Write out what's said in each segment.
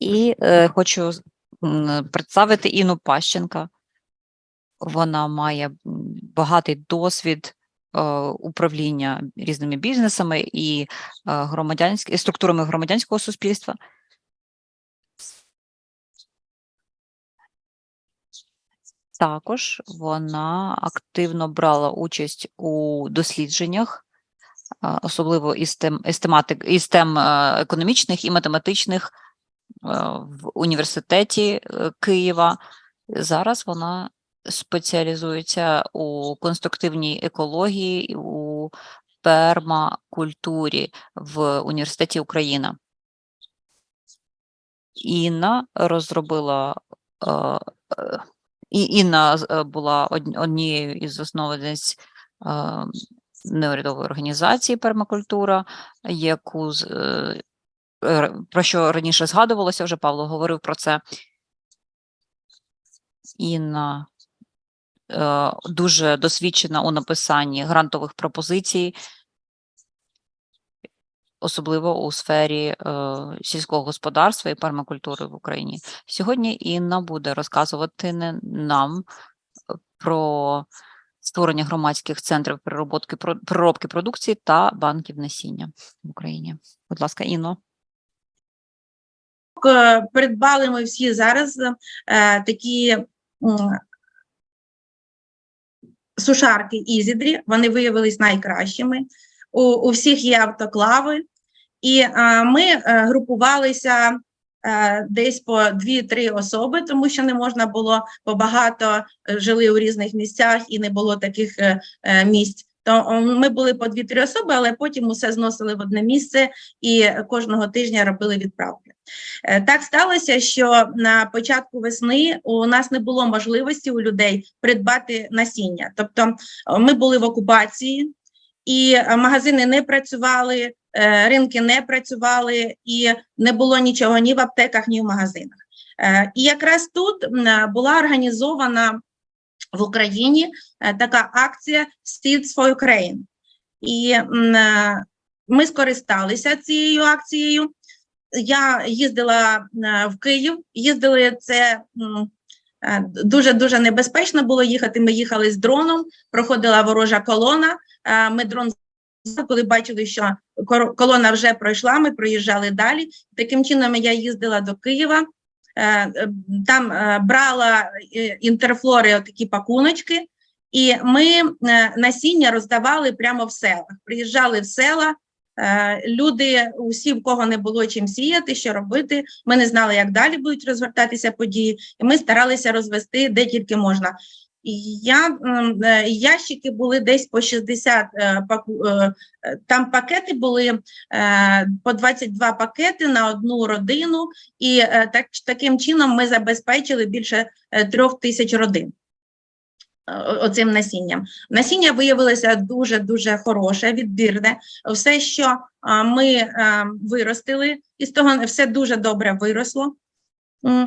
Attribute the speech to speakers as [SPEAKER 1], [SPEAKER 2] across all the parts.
[SPEAKER 1] І е, хочу представити Інну Пащенка. Вона має багатий досвід е, управління різними бізнесами і е, і структурами громадянського суспільства. Також вона активно брала участь у дослідженнях, особливо із тем, із тематик, із тем е, економічних і математичних е, в університеті е, Києва. Зараз вона спеціалізується у конструктивній екології, у пермакультурі в університеті Україна. Інна розробила е, е, і Інна е, була однією із засновниць е, неурядової організації Пермакультура, яку е, про що раніше згадувалося, вже Павло говорив про це. Інна е, дуже досвідчена у написанні грантових пропозицій, особливо у сфері е, сільського господарства і пермакультури в Україні. Сьогодні Інна буде розказувати нам е, про створення громадських центрів переробки продукції та банків насіння в Україні. Будь ласка, Інно.
[SPEAKER 2] Е, придбали ми всі зараз е, такі сушарки Ізідрі, вони виявились найкращими. У, у всіх є автоклави, і е, ми е, групувалися е, десь по 2-3 особи, тому що не можна було, бо багато жили у різних місцях і не було таких е, місць. То ми були по 2-3 особи, але потім усе зносили в одне місце і кожного тижня робили відправки. Е, Так сталося, що на початку весни у нас не було можливості у людей придбати насіння. Тобто е, ми були в окупації, і е, магазини не працювали, ринки не працювали, і не було нічого ні в аптеках, ні в магазинах. І якраз тут була організована в Україні така акція Seeds for Ukraine. І ми скористалися цією акцією я їздила е, в Київ, їздили це е, дуже дуже небезпечно було їхати. Ми їхали з дроном, проходила ворожа колона. е, Ми дрон коли бачили, що колона вже пройшла, ми проїжджали далі. Таким чином я їздила до Києва. Там брала інтерфлори такі пакуночки, і ми насіння роздавали прямо в селах. Приїжджали в села, Люди, усі, в кого не було чим сіяти, що робити. Ми не знали, як далі будуть розгортатися події, і ми старалися розвести де тільки можна. Я е, ящики були десь по 60 е, е, е, Там пакети були е, по 22 пакети на одну родину, і е, так таким чином ми забезпечили більше е, трьох тисяч родин е, оцим насінням. Насіння виявилося дуже дуже хороше, відбірне. Все, що ми виростили, із того все дуже добре виросло.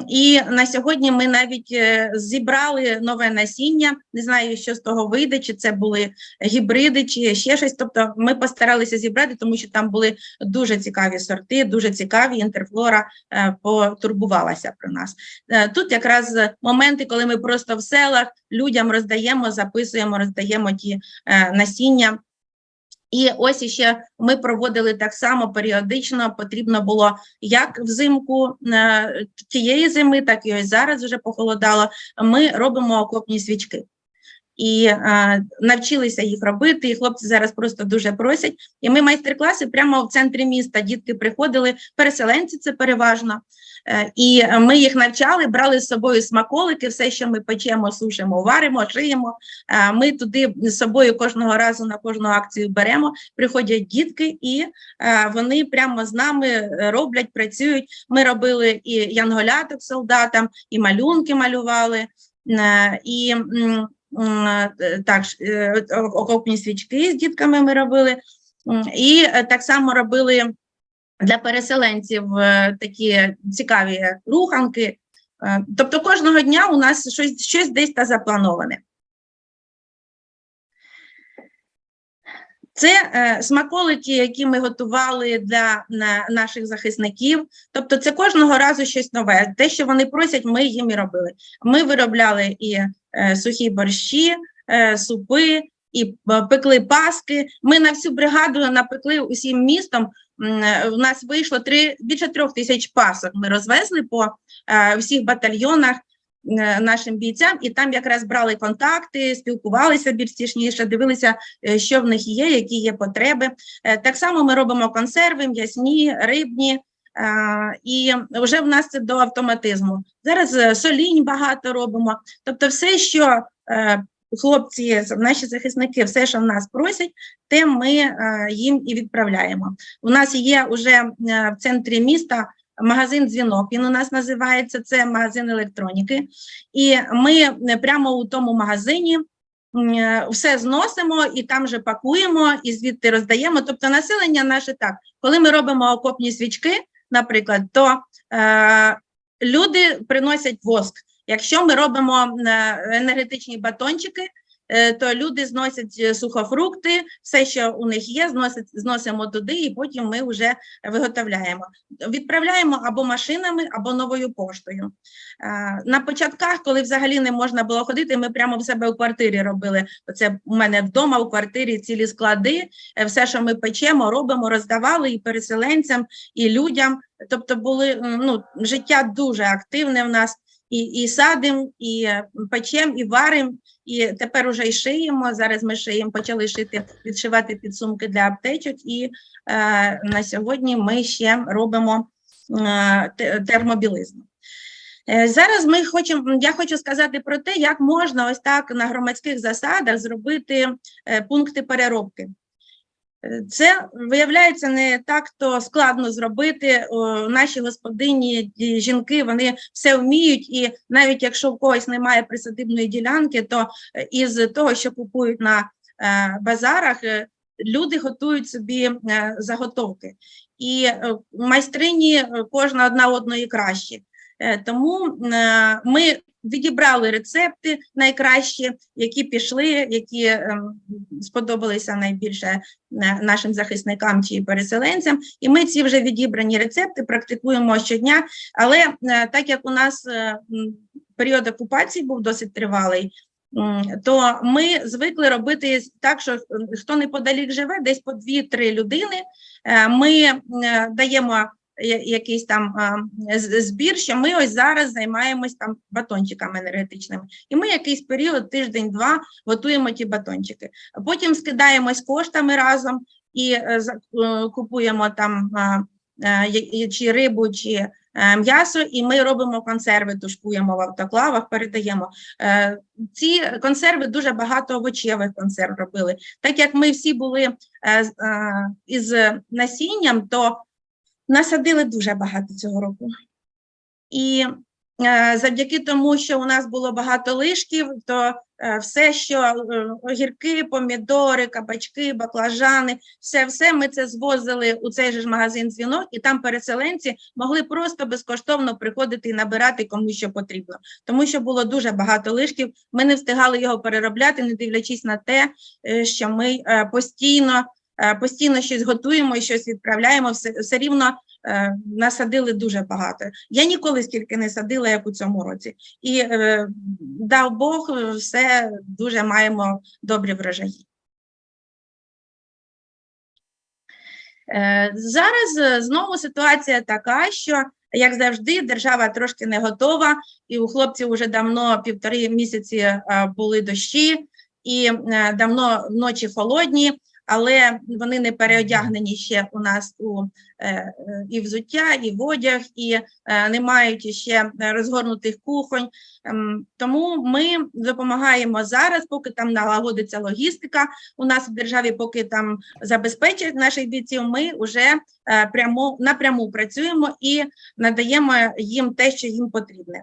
[SPEAKER 2] І на сьогодні ми навіть е, зібрали нове насіння. Не знаю, що з того вийде, чи це були гібриди, чи ще щось. Тобто, ми постаралися зібрати, тому що там були дуже цікаві сорти, дуже цікаві. Інтерфлора е, потурбувалася про нас. Е, Тут якраз моменти, коли ми просто в селах людям роздаємо, записуємо, роздаємо ті насіння. І ось іще ми проводили так само періодично. Потрібно було як взимку е, тієї зими, так і ось зараз вже похолодало. Ми робимо окопні свічки. І е, навчилися їх робити, і хлопці зараз просто дуже просять. І ми майстер-класи прямо в центрі міста. Дітки приходили, переселенці це переважно. Е, і ми їх навчали, брали з собою смаколики, все, що ми печемо, сушимо, варимо, шиємо. Е, Ми туди з собою кожного разу на кожну акцію беремо. Приходять дітки, і е, вони прямо з нами роблять, працюють. Ми робили і янголяток солдатам, і малюнки малювали, е, і так, ж, е, окопні свічки з дітками ми робили. І е, так само робили для переселенців е, такі цікаві руханки. Е, Тобто кожного дня у нас щось, щось десь та заплановане. Це е, смаколики, які ми готували для на, наших захисників. Тобто, це кожного разу щось нове. Те, що вони просять, ми їм і робили. Ми виробляли і е, сухі борщі, е, супи, і е, пекли паски. Ми на всю бригаду напекли усім містом. Е, У нас вийшло три більше трьох тисяч пасок. Ми розвезли по е, всіх батальйонах е, нашим бійцям, і там якраз брали контакти, спілкувалися більш тісніше, дивилися, е, що в них є, які є потреби. Е, Так само ми робимо консерви, м'ясні, рибні. Е, І вже в нас це до автоматизму. Зараз е, солінь багато робимо. Тобто, все, що е, хлопці, наші захисники, все, що в нас просять, те ми їм і відправляємо. У нас є вже в центрі міста магазин дзвінок. Він у нас називається це магазин електроніки. І ми прямо у тому магазині все зносимо і там же пакуємо, і звідти роздаємо. Тобто, населення наше так, коли ми робимо окопні свічки, наприклад, то е, люди приносять воск. Якщо ми робимо е, енергетичні батончики, то люди зносять е, сухофрукти, все, що у них є, зносять, зносимо туди, і потім ми вже виготовляємо. Відправляємо або машинами, або новою поштою. Е, На початках, коли взагалі не можна було ходити, ми прямо в себе у квартирі робили. Це у мене вдома у квартирі цілі склади, е, все, що ми печемо, робимо, роздавали і переселенцям, і людям. Тобто були ну, життя дуже активне в нас. І, і садимо, і е, печем, і варимо, і тепер уже й шиємо. Зараз ми шиємо, почали шити, відшивати підсумки для аптечок. І е, на сьогодні ми ще робимо е, те- термобілизну. Е, Зараз ми хочемо, я хочу сказати про те, як можна ось так на громадських засадах зробити е, пункти переробки. Це виявляється не так то складно зробити. Наші господині, жінки, вони все вміють, і навіть якщо в когось немає присадибної ділянки, то е, із того, що купують на е, базарах, е, люди готують собі заготовки. І майстрині кожна одна одної краще. Е, Тому е, ми відібрали рецепти найкращі, які пішли, які ем, сподобалися найбільше е, нашим захисникам чи переселенцям. І ми ці вже відібрані рецепти практикуємо щодня. Але е, так як у нас е, період окупації був досить тривалий. То ми звикли робити так, що е, хто неподалік живе, десь по 2-3 людини. е, Ми е, даємо якийсь там збір, що ми ось зараз займаємось там батончиками енергетичними. І ми якийсь період, тиждень-два, готуємо ті батончики. Потім скидаємось коштами разом і е, е, купуємо там е, чи рибу, чи м'ясо, і ми робимо консерви, тушкуємо в автоклавах, передаємо. Ці консерви дуже багато овочевих консерв робили. Так як ми всі були із насінням, то насадили дуже багато цього року. І е, завдяки тому, що у нас було багато лишків, то е, все, що е, огірки, помідори, кабачки, баклажани, все, все ми це звозили у цей же ж магазин дзвінок, і там переселенці могли просто безкоштовно приходити і набирати кому що потрібно. Тому що було дуже багато лишків. Ми не встигали його переробляти, не дивлячись на те, е, що ми постійно. Е, Постійно щось готуємо і щось відправляємо, все, все рівно е, насадили дуже багато. Я ніколи стільки не садила, як у цьому році. І е, дав Бог, все дуже маємо добрі врожаї. Зараз знову ситуація така, що, як завжди, держава трошки не готова, і у хлопців вже давно півтори місяці були дощі, і давно ночі холодні, але вони не переодягнені ще у нас у е, е, і взуття, і в одяг, і е, не мають ще розгорнутих кухонь. Ем, Тому ми допомагаємо зараз, поки там налагодиться логістика у нас в державі, поки там забезпечать наших бійців, ми вже е, прямо напряму працюємо і надаємо їм те, що їм потрібне.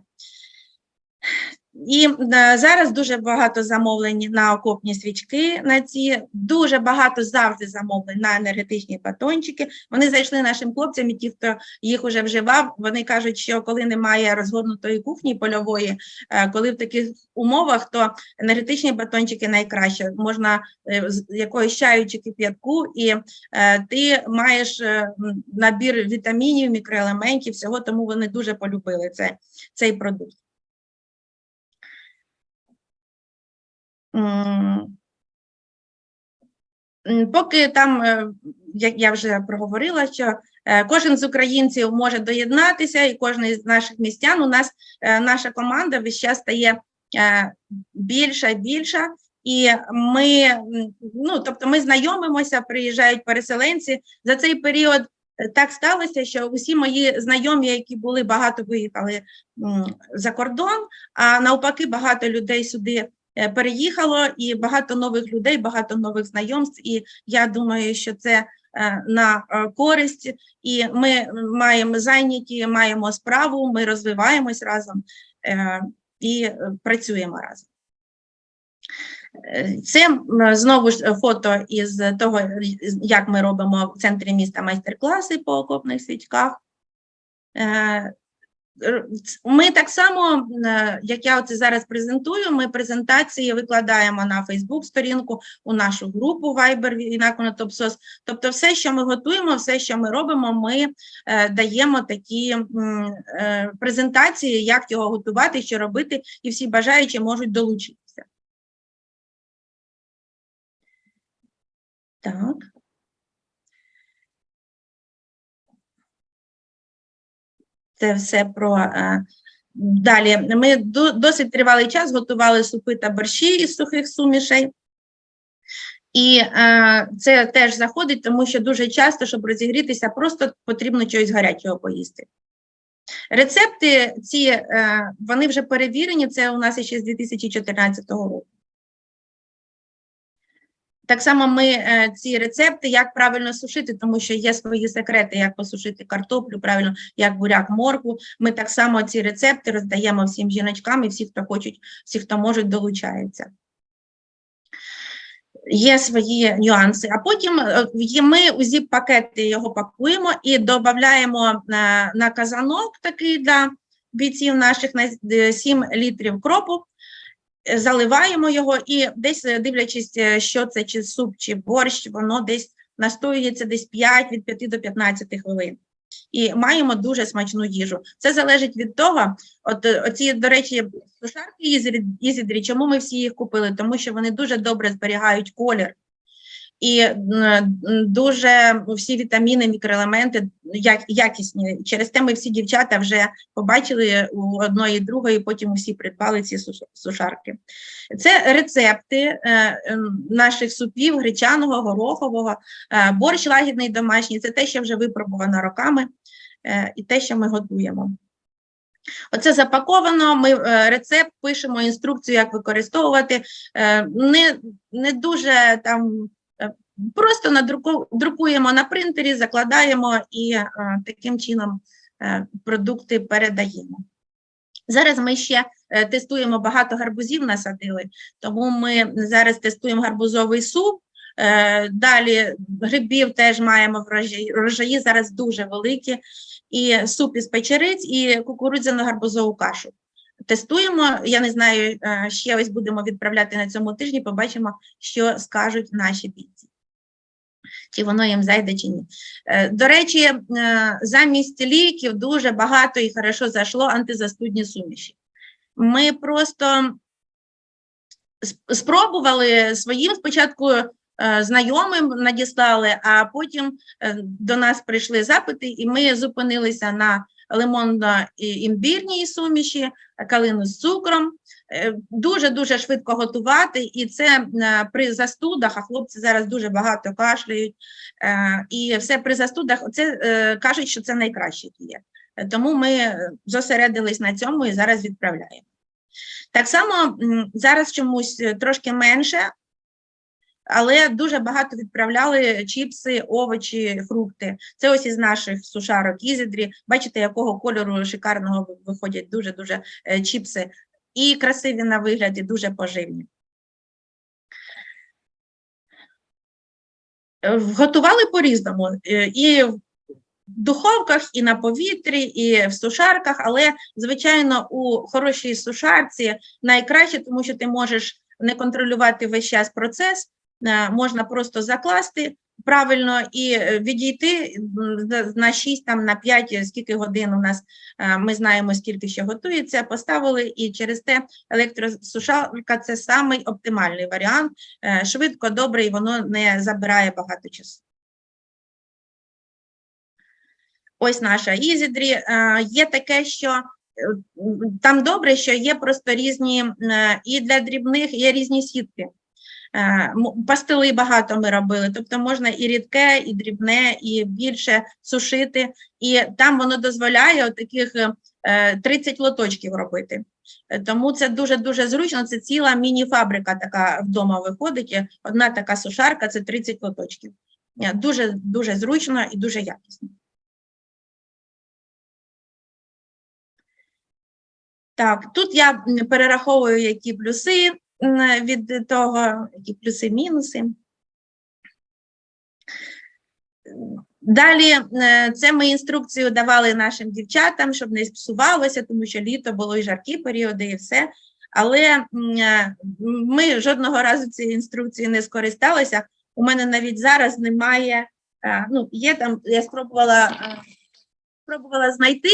[SPEAKER 2] І е, зараз дуже багато замовлень на окопні свічки. На ці дуже багато завжди замовлень на енергетичні батончики. Вони зайшли нашим хлопцям, і ті, хто їх вже вживав, вони кажуть, що коли немає розгорнутої кухні польової, е, коли в таких умовах, то енергетичні батончики найкраще. Можна е, з якоюсь чаю чи кип'ятку, і ти маєш набір вітамінів, мікроелементів, всього, тому вони дуже полюбили це, цей продукт. Поки там, е, як я вже проговорила, що е, кожен з українців може доєднатися, і кожен з наших містян, у нас е, наша команда весь час стає більша і більша, і ми, ну, тобто ми знайомимося, приїжджають переселенці. За цей період так сталося, що усі мої знайомі, які були, багато виїхали за кордон, а навпаки, багато людей сюди переїхало, і багато нових людей, багато нових знайомств. І я думаю, що це е, на е, користь, і ми маємо зайняті, маємо справу, ми розвиваємось разом е, і е, працюємо разом. Е, Це знову ж фото із того, як ми робимо в центрі міста майстер-класи по окопних свічках. Ми так само, е, як я оце зараз презентую, ми презентації викладаємо на Facebook сторінку, у нашу групу Viber Війна на Топсос. Тобто, все, що ми готуємо, все, що ми робимо, ми е, даємо такі е, презентації, як його готувати, що робити, і всі бажаючі можуть долучитися. Так. Це все про е, далі. Ми до- досить тривалий час готували супи та борщі із сухих сумішей. І е, це теж заходить, тому що дуже часто, щоб розігрітися, просто потрібно чогось гарячого поїсти. Рецепти ці е, вони вже перевірені, це у нас ще з 2014 року. Так само ми е, ці рецепти, як правильно сушити, тому що є свої секрети, як посушити картоплю, правильно, як буряк, моркву. Ми так само ці рецепти роздаємо всім жіночкам і всі, хто хочуть, всі, хто можуть, долучаються. Є свої нюанси. А потім е, ми у зіп-пакети його пакуємо і додаємо на, на казанок такий для бійців наших на е, 7 літрів кропу е, заливаємо його і десь е, дивлячись, е, що це, чи суп, чи борщ, воно десь настоюється десь 5 від 5 до 15 хвилин. І маємо дуже смачну їжу. Це залежить від того, от е, оці, до речі, сушарки Ізідрі, чому ми всі їх купили? Тому що вони дуже добре зберігають колір. І дуже всі вітаміни, мікроелементи як, якісні. Через те ми всі дівчата вже побачили у одної і другої, потім усі придбали ці сушарки. Це рецепти е, ем, наших супів гречаного, горохового, е, борщ лагідний домашній. Це те, що вже випробувано роками, е, і те, що ми готуємо. Оце запаковано. Ми рецепт пишемо, інструкцію, як використовувати. Не, не дуже там. Просто друкуємо на принтері, закладаємо і е, таким чином е, продукти передаємо. Зараз ми ще е, тестуємо багато гарбузів насадили, тому ми зараз тестуємо гарбузовий суп. Далі грибів теж маємо врожаї. Врожаї зараз дуже великі. І суп із печериць, і кукурудзяну гарбузову кашу. Тестуємо. Я не знаю, ще ось будемо відправляти на цьому тижні. Побачимо, що скажуть наші бійці. Чи воно їм зайде, чи ні. Е, До речі, е, замість ліків дуже багато і хорошо зайшло антизастудні суміші. Ми просто спробували своїм спочатку е, знайомим надіслали, а потім до нас прийшли запити, і ми зупинилися на лимонно-імбірній суміші, калину з цукром. Е, Дуже-дуже швидко готувати, і це е, при застудах, а хлопці зараз дуже багато кашляють, е, і все при застудах, це е, кажуть, що це найкраще є. Тому ми зосередились на цьому і зараз відправляємо. Так само зараз чомусь трошки менше, але дуже багато відправляли чіпси, овочі, фрукти. Це ось із наших сушарок Ізідрі. Бачите, якого кольору шикарного виходять дуже-дуже е, чіпси. І красиві на вигляд, і дуже поживні. Готували по-різному. е, І в духовках, і на повітрі, і в сушарках, але, звичайно, у хорошій сушарці найкраще, тому що ти можеш не контролювати весь час процес, е, можна просто закласти правильно і е, відійти на 6, там, на 5, скільки годин у нас, е, ми знаємо, скільки ще готується, поставили, і через те електросушарка – це самий оптимальний варіант, е, швидко, добре, і воно не забирає багато часу. Ось наша Ізідрі. Е, Є таке, що е, там добре, що є просто різні е, і для дрібних є різні сітки. Е, Пастили багато ми робили, тобто можна і рідке, і дрібне, і більше сушити. І там воно дозволяє таких е, 30 лоточків робити. Е, Тому це дуже-дуже зручно. Це ціла міні-фабрика така вдома виходить. Одна така сушарка це 30 лоточків. Е, Дуже дуже зручно і дуже якісно. Так, тут я перераховую, які плюси від того, які плюси, мінуси. Далі е, це ми інструкцію давали нашим дівчатам, щоб не псувалося, тому що літо було і жаркі періоди, і все. Але е, ми жодного разу цією інструкцією не скористалися. У мене навіть зараз немає. е, Ну, є там, я спробувала, спробувала знайти.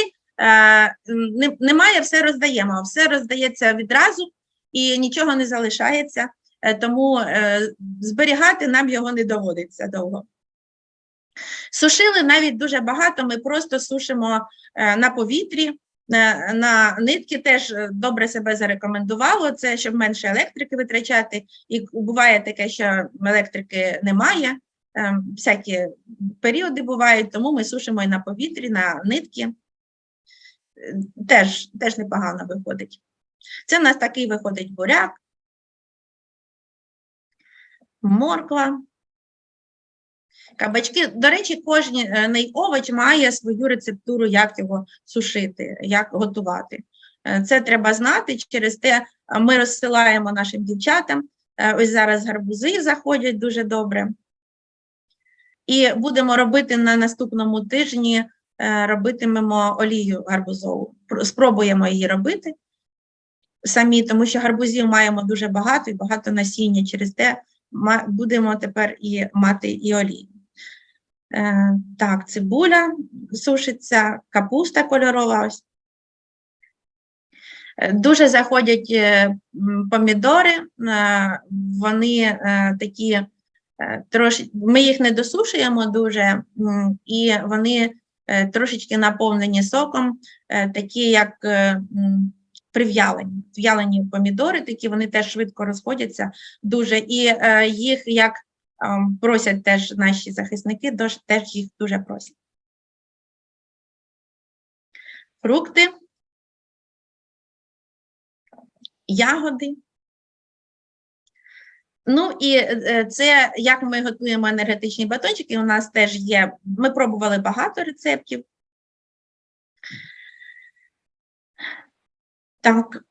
[SPEAKER 2] Немає, все роздаємо. Все роздається відразу і нічого не залишається, е, тому е, зберігати нам його не доводиться довго. Сушили навіть дуже багато, ми просто сушимо е, на повітрі, на нитки теж добре себе зарекомендувало, це щоб менше електрики витрачати. І буває таке, що електрики немає, всякі періоди бувають, тому ми сушимо і на повітрі, на нитки. Теж, теж непогано виходить. Це в нас такий виходить буряк, морква. Кабачки, до речі, кожний овоч має свою рецептуру, як його сушити, як готувати. Е, Це треба знати. Через те ми розсилаємо нашим дівчатам. Е, Ось зараз гарбузи заходять дуже добре. І будемо робити на наступному тижні, е, робитимемо олію гарбузову. Спробуємо її робити самі, тому що гарбузів маємо дуже багато і багато насіння. Через те будемо тепер і мати і олію. Е, так, цибуля сушиться, капуста кольорова. Е, Дуже заходять е, помідори, е, вони такі трошки, ми їх не досушуємо дуже, і вони трошечки наповнені соком, такі як е, прив'ялені. В'ялені помідори, такі вони теж швидко розходяться дуже, і е, їх як ем, просять теж наші захисники, теж їх дуже просять. Фрукти, ягоди. Ну і е, це як ми готуємо енергетичні батончики. У нас теж є. Ми пробували багато рецептів. Так,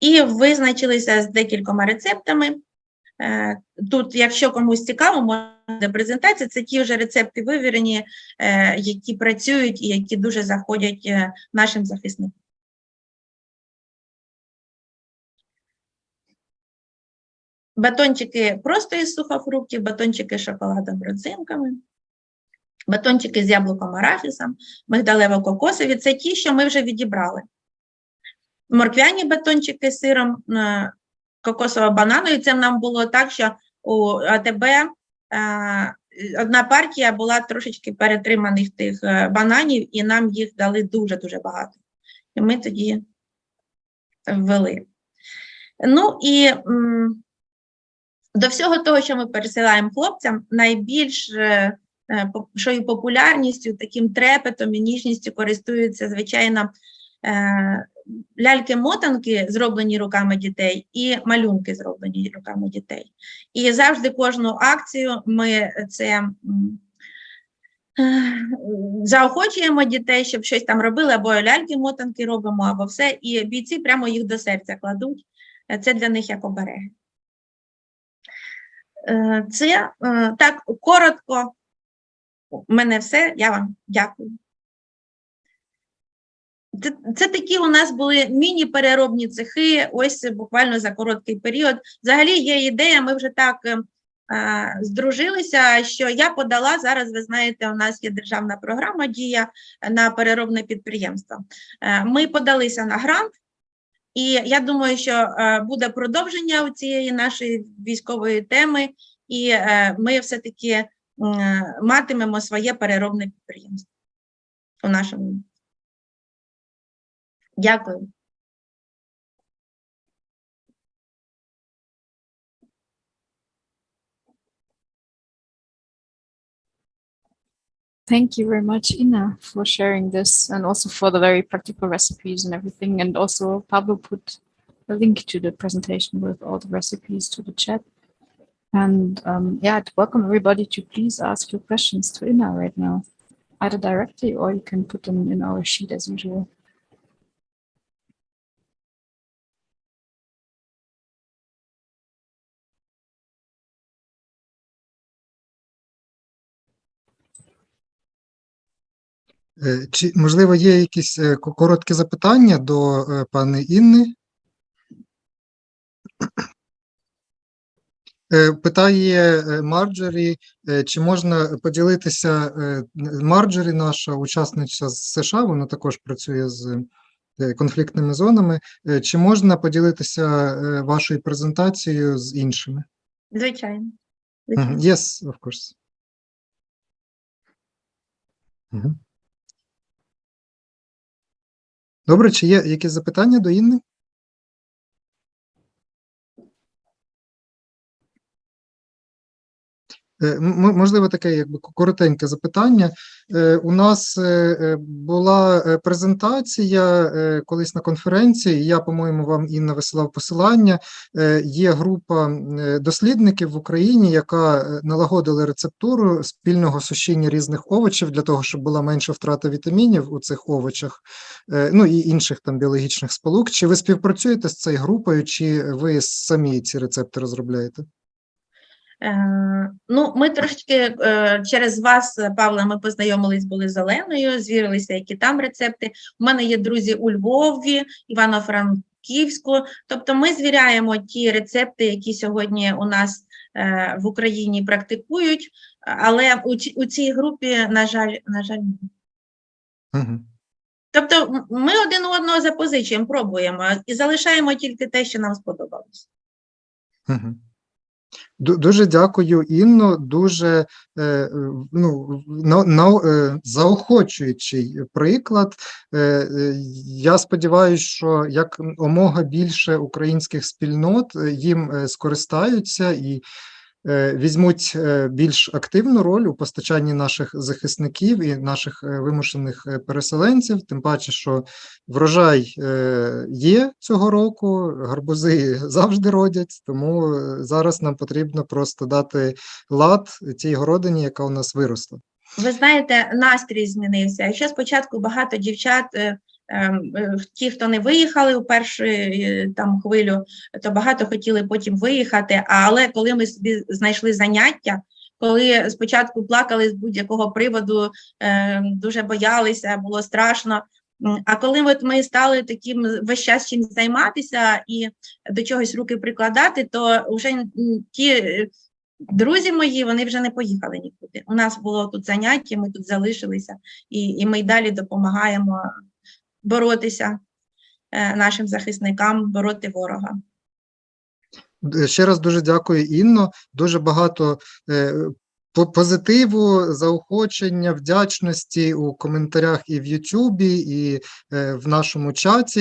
[SPEAKER 2] і визначилися з декількома рецептами. Е, Тут, якщо комусь цікаво, може презентація, це ті вже рецепти вивірені, е, які працюють і які дуже заходять е, нашим захисникам. Батончики просто із сухофруктів, батончики з шоколадом родзинками, батончики з яблуком арахісом, мигдалево-кокосові це ті, що ми вже відібрали. Морквяні батончики з сиром, е, кокосово-бананові. Це нам було так, що у АТБ е, одна партія була трошечки перетриманих тих е, бананів, і нам їх дали дуже-дуже багато. І ми тоді ввели. Ну і до всього того, що ми пересилаємо хлопцям, найбільш що і популярністю, таким трепетом і ніжністю користуються, звичайно, ляльки-мотанки, зроблені руками дітей, і малюнки, зроблені руками дітей. І завжди кожну акцію ми це е, заохочуємо дітей, щоб щось там робили, або ляльки-мотанки робимо, або все. І бійці прямо їх до серця кладуть. Це для них як обереги. Е, Це е, так коротко. У мене все. Я вам дякую. Це, це такі у нас були міні-переробні цехи, ось буквально за короткий період. Взагалі є ідея, ми вже так е, здружилися, що я подала зараз. Ви знаєте, у нас є державна програма дія на переробне підприємство. Е, Ми подалися на грант, і я думаю, що е, буде продовження у цієї нашої військової теми, і е, ми все-таки е, матимемо своє переробне підприємство у нашому. місті. Дякую.
[SPEAKER 3] Thank you very much, Ina, for sharing this and also for the very practical recipes and everything. And also, Pablo put a link to the presentation with all the recipes to the chat. And um, yeah, I'd welcome everybody to please ask your questions to Ina right now, either directly or you can put them in our sheet as usual.
[SPEAKER 4] Чи, можливо, є якісь е, короткі запитання до е, пани Інни? Е, Питає е, Марджорі, е, чи можна поділитися е, Марджорі, наша учасниця з США, вона також працює з е, конфліктними зонами. Е, Чи можна поділитися е, вашою презентацією з іншими?
[SPEAKER 2] Звичайно. Звичайно.
[SPEAKER 4] Yes, of course. Добре, чи є якісь запитання до Інни? Можливо, таке якби коротеньке запитання. Е, У нас е, е, була е, презентація е, колись на конференції. Я, по-моєму, вам Інна висилав посилання. Е, Є група е, дослідників в Україні, яка е, налагодила рецептуру спільного сушіння різних овочів для того, щоб була менша втрата вітамінів у цих овочах, е, ну і інших там біологічних сполук. Чи ви співпрацюєте з цією групою, чи ви самі ці рецепти розробляєте?
[SPEAKER 2] Е, Ну, ми трошки е, через вас, е, Павла, ми познайомились були з Оленою, звірилися, які там рецепти. У мене є друзі у Львові, Івано-Франківську. Тобто ми звіряємо ті рецепти, які сьогодні у нас в Україні практикують, але у, цій групі, на жаль, на жаль, ні.
[SPEAKER 4] Угу.
[SPEAKER 2] Тобто ми один у одного запозичуємо, пробуємо і залишаємо тільки те, що нам сподобалось.
[SPEAKER 4] Мгм. Ду- Дуже дякую, Інно. Дуже е, ну, на, на, е, заохочуючий приклад. Е, я сподіваюся, що як омога більше українських спільнот їм скористаються і візьмуть е, більш активну роль у постачанні наших захисників і наших е, вимушених е, переселенців. Тим паче, що врожай е, є цього року, гарбузи завжди родять, тому е, зараз нам потрібно просто дати лад тій городині, яка у нас виросла.
[SPEAKER 2] Ви знаєте, настрій змінився. Якщо спочатку багато дівчат, е, е, ті, хто не виїхали у першу е, там хвилю, то багато хотіли потім виїхати. Але коли ми собі знайшли заняття, коли спочатку плакали з будь-якого приводу, е, дуже боялися, було страшно. А коли от ми стали таким весь час чим займатися і до чогось руки прикладати, то вже ті е, Друзі мої, вони вже не поїхали нікуди. У нас було тут заняття, ми тут залишилися, і, і ми й далі допомагаємо боротися е, нашим захисникам, бороти ворога.
[SPEAKER 4] Ще раз дуже дякую, Інно. Дуже багато е, позитиву, заохочення, вдячності у коментарях і в Ютубі, і е, в нашому чаті.